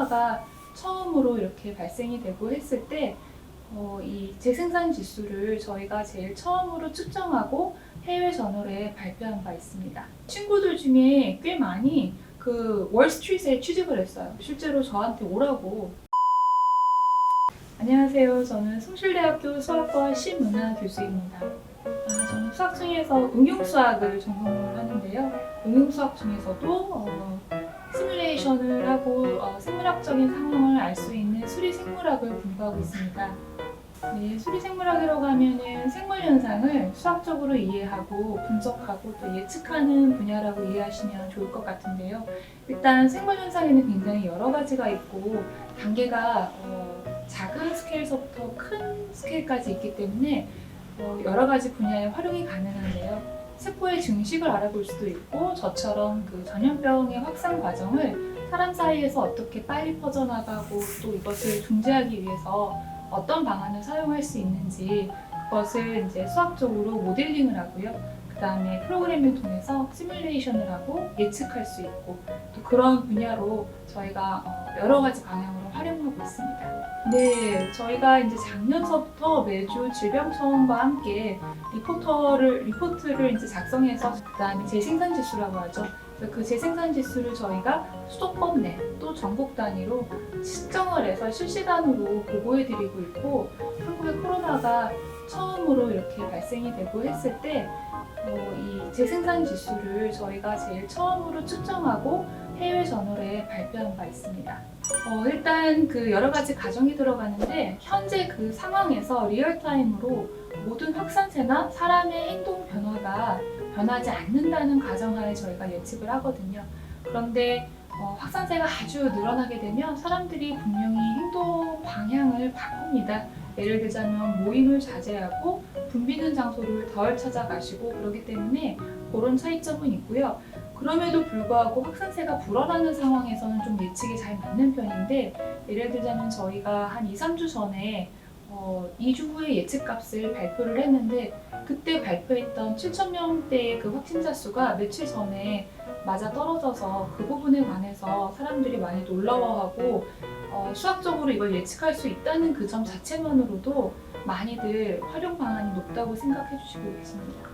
코로나가 처음으로 이렇게 발생이 되고 했을 때, 어, 이 재생산 지수를 저희가 제일 처음으로 측정하고 해외 저널에 발표한 바 있습니다. 친구들 중에 꽤 많이 그 월스트리트에 취직을 했어요. 실제로 저한테 오라고. 안녕하세요. 저는 숭실대학교 수학과 심은하 교수입니다. 아, 저는 수학 중에서 응용수학을 전공을 하는데요. 응용수학 중에서도 어, 시뮬레이션을 하고 어, 생물학적인 상황을 알 수 있는 수리 생물학을 공부하고 있습니다. 네, 수리 생물학이라고 하면은 생물 현상을 수학적으로 이해하고 분석하고 또 예측하는 분야라고 이해하시면 좋을 것 같은데요. 일단 생물 현상에는 굉장히 여러 가지가 있고 단계가 어, 작은 스케일서부터 큰 스케일까지 있기 때문에 어, 여러 가지 분야에 활용이 가능한데요. 세포의 증식을 알아볼 수도 있고 저처럼 그 전염병의 확산 과정을 사람 사이에서 어떻게 빨리 퍼져나가고 또 이것을 중재하기 위해서 어떤 방안을 사용할 수 있는지 그것을 이제 수학적으로 모델링을 하고요. 그 다음에 프로그래밍을 통해서 시뮬레이션을 하고 예측할 수 있고 또 그런 분야로 저희가 어, 여러 가지 방향으로 활용하고 있습니다. 네, 저희가 이제 작년서부터 매주 질병청과 함께 리포터를 리포트를 이제 작성해서 그다음에 재생산 지수라고 하죠. 그 재생산 지수를 저희가 수도권 내 또 전국 단위로 측정을 해서 실시간으로 보고해드리고 있고 한국의 코로나가 처음으로 이렇게 발생이 되고 했을 때 어, 이 재생산 지수를 저희가 제일 처음으로 측정하고 해외 저널에 발표한 바 있습니다. 어, 일단 그 여러 가지 가정이 들어가는데 현재 그 상황에서 리얼타임으로 모든 확산세나 사람의 행동 변화가 변하지 않는다는 가정하에 저희가 예측을 하거든요. 그런데 어, 확산세가 아주 늘어나게 되면 사람들이 분명히 행동 방향을 바꿉니다. 예를 들자면 모임을 자제하고 붐비는 장소를 덜 찾아가시고 그러기 때문에 그런 차이점은 있고요. 그럼에도 불구하고 확산세가 불어나는 상황에서는 좀 예측이 잘 맞는 편인데 예를 들자면 저희가 한 2, 3주 전에 어, 2주 후에 예측값을 발표를 했는데 그때 발표했던 7천 명대의 그 확진자 수가 며칠 전에 맞아 떨어져서 그 부분에 관해서 사람들이 많이 놀라워하고 어, 수학적으로 이걸 예측할 수 있다는 그 점 자체만으로도 많이들 활용 방안이 높다고 생각해 주시고 계십니다.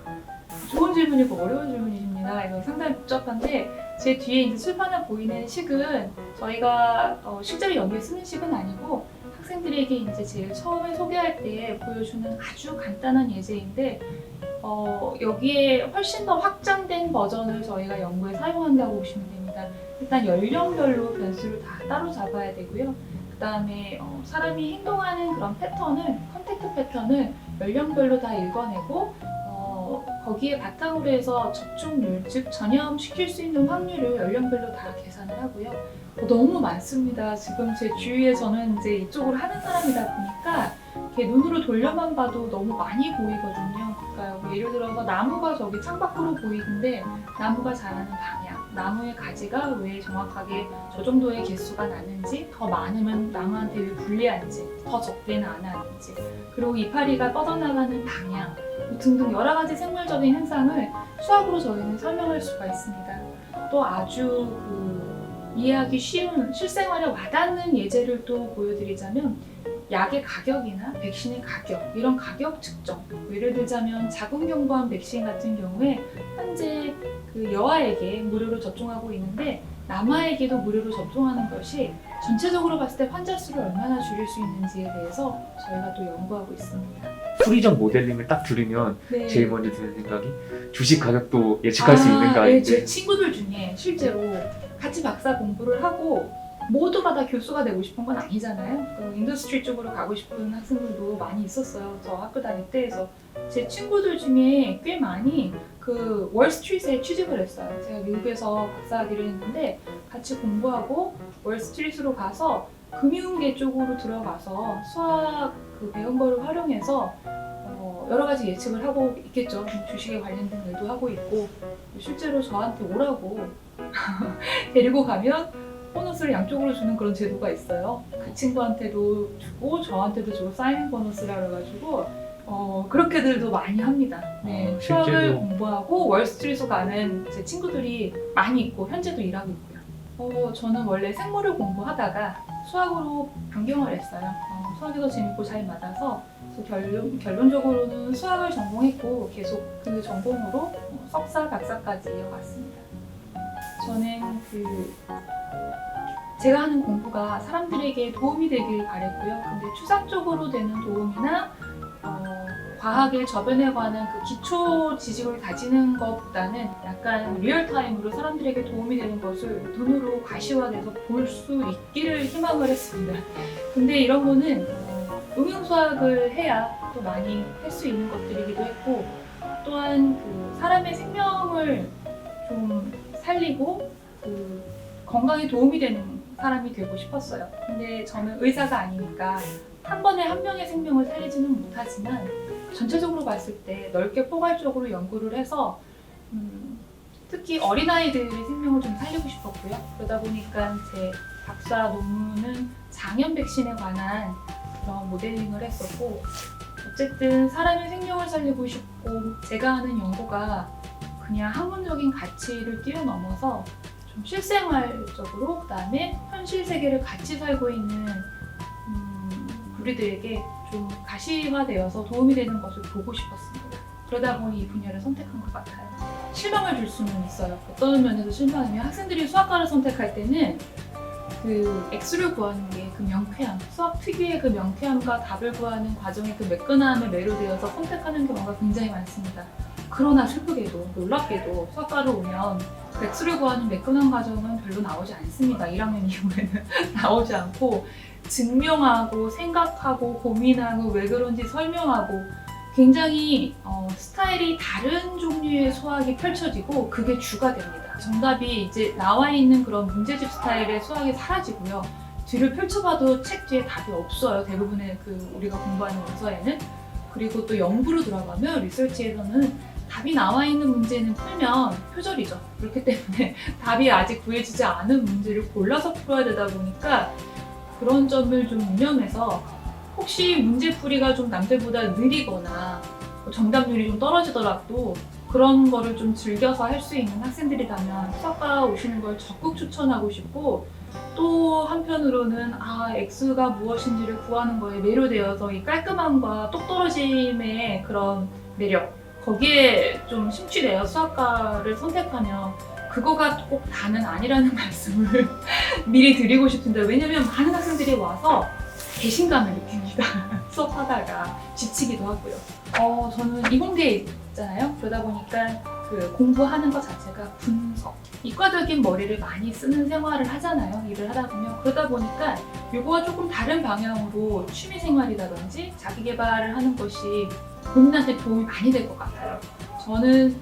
좋은 질문이고 어려운 질문이십니다. 이거 상당히 복잡한데 제 뒤에 이제 출판해 보이는 식은 저희가 어, 실제로 연기에 쓰는 식은 아니고 학생들에게 이제 제일 처음에 소개할 때 보여주는 아주 간단한 예제인데 어, 여기에 훨씬 더 확장된 버전을 저희가 연구에 사용한다고 보시면 됩니다. 일단 연령별로 변수를 다 따로 잡아야 되고요. 그 다음에 어, 사람이 행동하는 그런 패턴을 컨택트 패턴을 연령별로 다 읽어내고 어, 거기에 바탕으로 해서 접촉률, 즉 전염시킬 수 있는 확률을 연령별로 다 계산을 하고요. 어, 너무 많습니다. 지금 제 주위에 저는 이제 이쪽으로 하는 사람이다 보니까 이렇게 눈으로 돌려만 봐도 너무 많이 보이거든요. 그러니까 뭐 예를 들어서 나무가 저기 창밖으로 보이는데 나무가 자라는 방향, 나무의 가지가 왜 정확하게 저 정도의 개수가 나는지, 더 많으면 나무한테 왜 불리한지, 더 적게는 안 하는지, 그리고 이파리가 뻗어나가는 방향 뭐 등등 여러 가지 생물적인 현상을 수학으로 저희는 설명할 수가 있습니다. 또 아주 그 이해하기 쉬운 실생활에 와닿는 예제를 또 보여드리자면 약의 가격이나 백신의 가격 이런 가격 측정 예를 들자면 자궁경부암 백신 같은 경우에 현재 그 여아에게 무료로 접종하고 있는데 남아에게도 무료로 접종하는 것이 전체적으로 봤을 때 환자 수를 얼마나 줄일 수 있는지에 대해서 저희가 또 연구하고 있습니다. 수리적 모델링을 딱 들으면 네. 제일 먼저 드는 생각이 주식 가격도 예측할 수 있는가 네, 인데 제 친구들 중에 실제로 같이 박사 공부를 하고 모두가 다 교수가 되고 싶은 건 아니잖아요. 그 인더스트리 쪽으로 가고 싶은 학생들도 많이 있었어요. 저 학교 다닐 때에서 제 친구들 중에 꽤 많이 그 월스트리트에 취직을 했어요. 제가 미국에서 박사학위를 했는데 같이 공부하고 월스트리트로 가서 금융계 쪽으로 들어가서 수학 그 배운 거를 활용해서 어, 여러 가지 예측을 하고 있겠죠. 주식에 관련된 일도 하고 있고 실제로 저한테 오라고 데리고 가면 보너스를 양쪽으로 주는 그런 제도가 있어요. 그 친구한테도 주고 저한테도 주고 사인 보너스라 그래가지고 어, 그렇게들도 많이 합니다. 네, 어, 수학을 실제로? 공부하고 월스트리트 가는 제 친구들이 많이 있고 현재도 일하고 있고요. 어, 저는 원래 생물을 공부하다가 수학으로 변경을 했어요. 어, 수학이 더 재밌고 잘 맞아서 그래서 결론, 결론적으로는 수학을 전공했고 계속 그 전공으로 어, 석사, 박사까지 이어갔습니다. 저는 그 제가 하는 공부가 사람들에게 도움이 되길 바랬고요. 근데 추상 적으로 되는 도움이나 어, 과학의 저변에 관한 그 기초 지식을 가지는 것보다는 약간 리얼타임으로 사람들에게 도움이 되는 것을 눈으로 가시화돼서 볼 수 있기를 희망을 했습니다. 근데 이런 거는 어, 응용수학을 해야 또 많이 할 수 있는 것들이기도 했고 또한 그 사람의 생명을 좀 살리고 그 건강에 도움이 되는 사람이 되고 싶었어요. 근데 저는 의사가 아니니까 한 번에 한 명의 생명을 살리지는 못하지만 전체적으로 봤을 때 넓게 포괄적으로 연구를 해서 음, 특히 어린아이들의 생명을 좀 살리고 싶었고요. 그러다 보니까 제 박사 논문은 장염 백신에 관한 그런 모델링을 했었고 어쨌든 사람의 생명을 살리고 싶고 제가 하는 연구가 그냥 학문적인 가치를 뛰어넘어서 좀 실생활적으로 그다음에 현실 세계를 같이 살고 있는 음, 우리들에게 좀 가시화되어서 도움이 되는 것을 보고 싶었습니다. 그러다 보니 이 분야를 선택한 것 같아요. 실망을 줄 수는 있어요. 어떤 면에서 실망이면 학생들이 수학과를 선택할 때는 그 X를 구하는 게 그 명쾌함, 수학 특유의 그 명쾌함과 답을 구하는 과정의 그 매끈함에 매료되어서 선택하는 경우가 굉장히 많습니다. 그러나 슬프게도 놀랍게도 수학과를 오면 그 X를 구하는 매끈한 과정은 별로 나오지 않습니다. 1학년 이후에는 나오지 않고 증명하고 생각하고 고민하고 왜 그런지 설명하고 굉장히 어, 스타일이 다른 종류의 수학이 펼쳐지고 그게 주가 됩니다. 정답이 이제 나와 있는 그런 문제집 스타일의 수학이 사라지고요. 뒤를 펼쳐봐도 책 뒤에 답이 없어요. 대부분의 그 우리가 공부하는 원서에는. 그리고 또 연구로 들어가면 리서치에서는 답이 나와 있는 문제는 풀면 표절이죠. 그렇기 때문에 답이 아직 구해지지 않은 문제를 골라서 풀어야 되다 보니까 그런 점을 좀 유념해서 혹시 문제 풀이가 좀 남들보다 느리거나 뭐 정답률이 좀 떨어지더라도 그런 거를 좀 즐겨서 할 수 있는 학생들이라면 수학과 오시는 걸 적극 추천하고 싶고 또 한편으로는 아 X가 무엇인지를 구하는 거에 매료되어서 이 깔끔함과 똑 떨어짐의 그런 매력 거기에 좀 심취되어 수학과를 선택하면 그거가 꼭 다는 아니라는 말씀을 미리 드리고 싶은데 왜냐면 많은 학생들이 와서 배신감을 느낍니다. 수업하다가 지치기도 하고요. 어, 저는 이공계에 있잖아요. 그러다 보니까 그 공부하는 것 자체가 분석, 이과적인 머리를 많이 쓰는 생활을 하잖아요. 일을 하다 보면. 그러다 보니까 이거와 조금 다른 방향으로 취미 생활이라든지 자기 개발을 하는 것이 본인한테 도움이 많이 될 것 같아요. 저는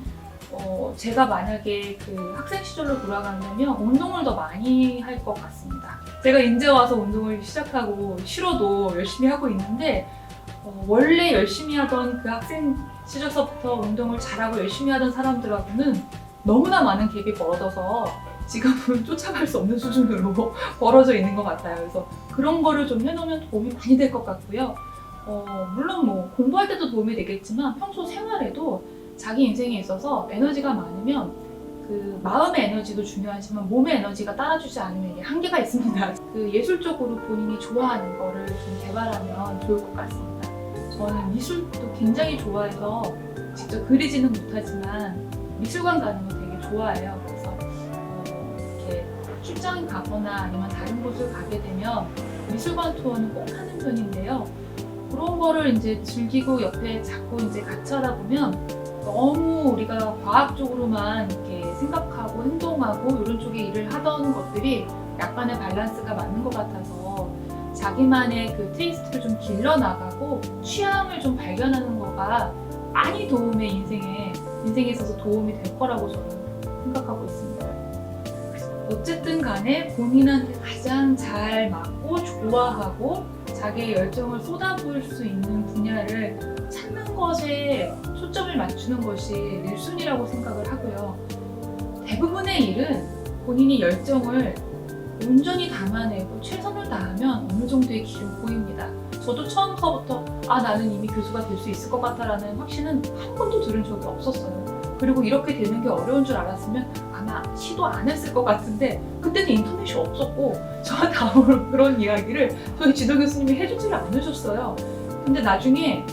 어, 제가 만약에 그 학생 시절로 돌아간다면 운동을 더 많이 할 것 같습니다. 제가 이제 와서 운동을 시작하고 싫어도 열심히 하고 있는데 어, 원래 열심히 하던 그 학생 시절서부터 운동을 잘하고 열심히 하던 사람들하고는 너무나 많은 갭이 벌어져서 지금은 쫓아갈 수 없는 수준으로 벌어져 있는 것 같아요. 그래서 그런 거를 좀 해놓으면 도움이 많이 될 것 같고요. 어, 물론 뭐 공부할 때도 도움이 되겠지만 평소 생활에도 자기 인생에 있어서 에너지가 많으면 그 마음의 에너지도 중요하지만 몸의 에너지가 따라주지 않으면 이게 한계가 있습니다. 그 예술적으로 본인이 좋아하는 거를 좀 개발하면 좋을 것 같습니다. 저는 미술도 굉장히 좋아해서 직접 그리지는 못하지만 미술관 가는 거 되게 좋아해요. 그래서 어, 이렇게 출장 가거나 아니면 다른 곳을 가게 되면 미술관 투어는 꼭 하는 편인데요. 그런 거를 이제 즐기고 옆에 자꾸 이제 같이 하다 보면 너무 우리가 과학적으로만 이렇게 생각하고 행동하고 이런 쪽에 일을 하던 것들이 약간의 밸런스가 맞는 것 같아서 자기만의 그 테이스트를 좀 길러나가고 취향을 좀 발견하는 거가 많이 도움의 인생에 인생에 있어서 도움이 될 거라고 저는 생각하고 있습니다. 어쨌든 간에 본인한테 가장 잘 맞고 좋아하고 자기의 열정을 쏟아부을 수 있는 분야를 찾는 것에 초점을 맞추는 것이 1순위라고 생각을 하고요. 대부분의 일은 본인이 열정을 온전히 담아내고 최선을 다하면 어느 정도의 길을 보입니다. 저도 처음서부터 아 나는 이미 교수가 될 수 있을 것 같다라는 확신은 한 번도 들은 적이 없었어요. 그리고 이렇게 되는 게 어려운 줄 알았으면 아마 시도 안 했을 것 같은데 그때는 인터넷이 없었고 저한테 아무런 그런 이야기를 저희 지도 교수님이 해주지를 않으셨어요. 근데 나중에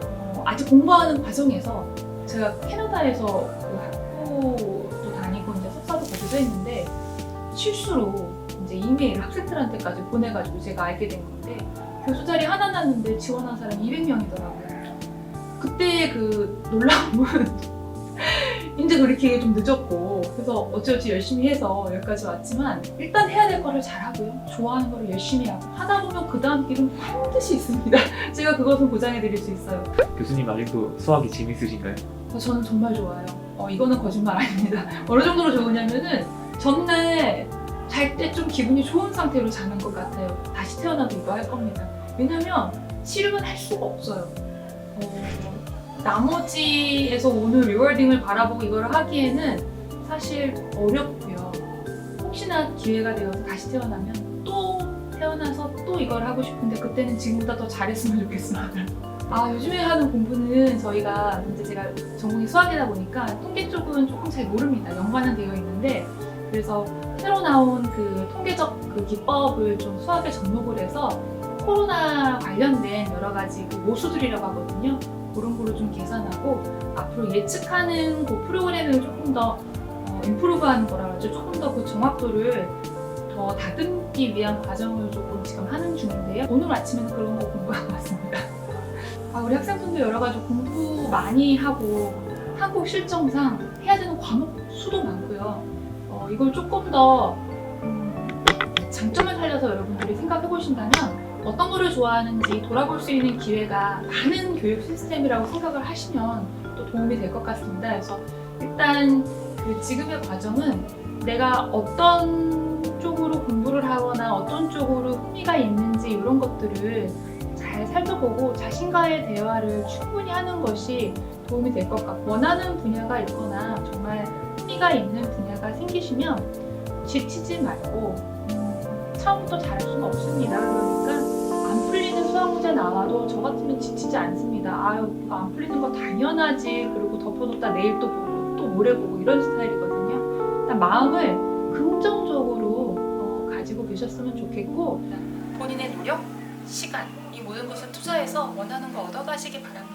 어, 아직 공부하는 과정에서 제가 캐나다에서 그 학부도 다니고 이제 석사도 거기서 했는데 실수로 이제 이메일 학생들한테까지 보내가지고 제가 알게 된 건데 교수 자리 하나 났는데 지원한 사람이 200명이더라고요. 그때 그 놀라움은 이제 그렇게 좀 늦었고 그래서 어찌어찌 열심히 해서 여기까지 왔지만 일단 해야 될 거를 잘하고요. 좋아하는 거를 열심히 하고 하다 보면 그 다음 길은 반드시 있습니다. 제가 그것은 보장해 드릴 수 있어요. 교수님 아직도 수학이 재밌으신가요? 어, 저는 정말 좋아요. 어, 이거는 거짓말 아닙니다. 어느 정도로 좋으냐면은 전날 잘 때 좀 기분이 좋은 상태로 자는 것 같아요. 다시 태어나도 이거 할 겁니다. 왜냐면 실험은 할 수가 없어요. 어, 나머지에서 오는 리워딩을 바라보고 이걸 하기에는 사실 어렵고요. 혹시나 기회가 되어서 다시 태어나면 또 태어나서 또 이걸 하고 싶은데 그때는 지금보다 더 잘했으면 좋겠습니다. 아 요즘에 하는 공부는 저희가 이제 제가 전공이 수학이다 보니까 통계 쪽은 조금 잘 모릅니다. 연관은 되어 있는데 그래서 새로 나온 그 통계적 그 기법을 좀 수학에 접목을 해서 코로나 관련된 여러 가지 그 모수들이라고 하거든요. 그런 거를 좀 계산하고 앞으로 예측하는 그 프로그램을 조금 더 어, 임프루브하는 거라 그러죠. 조금 더 그 정확도를 더 다듬기 위한 과정을 조금 지금 하는 중인데요. 오늘 아침에는 그런 거 공부하고 왔습니다. 아, 우리 학생분들 여러 가지 공부 많이 하고 한국 실정상 해야 되는 과목 수도 많고요. 어, 이걸 조금 더 음, 장점을 살려서 여러분들이 생각해 보신다면 어떤 거를 좋아하는지 돌아볼 수 있는 기회가 많은 교육 시스템이라고 생각을 하시면 또 도움이 될 것 같습니다. 그래서 일단 그 지금의 과정은 내가 어떤 쪽으로 공부를 하거나 어떤 쪽으로 흥미가 있는지 이런 것들을 잘 살펴보고 자신과의 대화를 충분히 하는 것이 도움이 될 것 같고 원하는 분야가 있거나 정말 흥미가 있는 분야가 생기시면 지치지 말고 음, 처음부터 잘할 수는 없습니다. 그러니까 안 풀리는 수학 문제 나와도 저 같으면 지치지 않습니다. 아유 안 풀리는 거 당연하지. 그리고 덮어뒀다 내일 또 보고 또 모레 보고 이런 스타일이거든요. 일단 마음을 긍정적으로 어, 가지고 계셨으면 좋겠고 본인의 노력, 시간 이 모든 것을 투자해서 원하는 거 얻어가시기 바랍니다.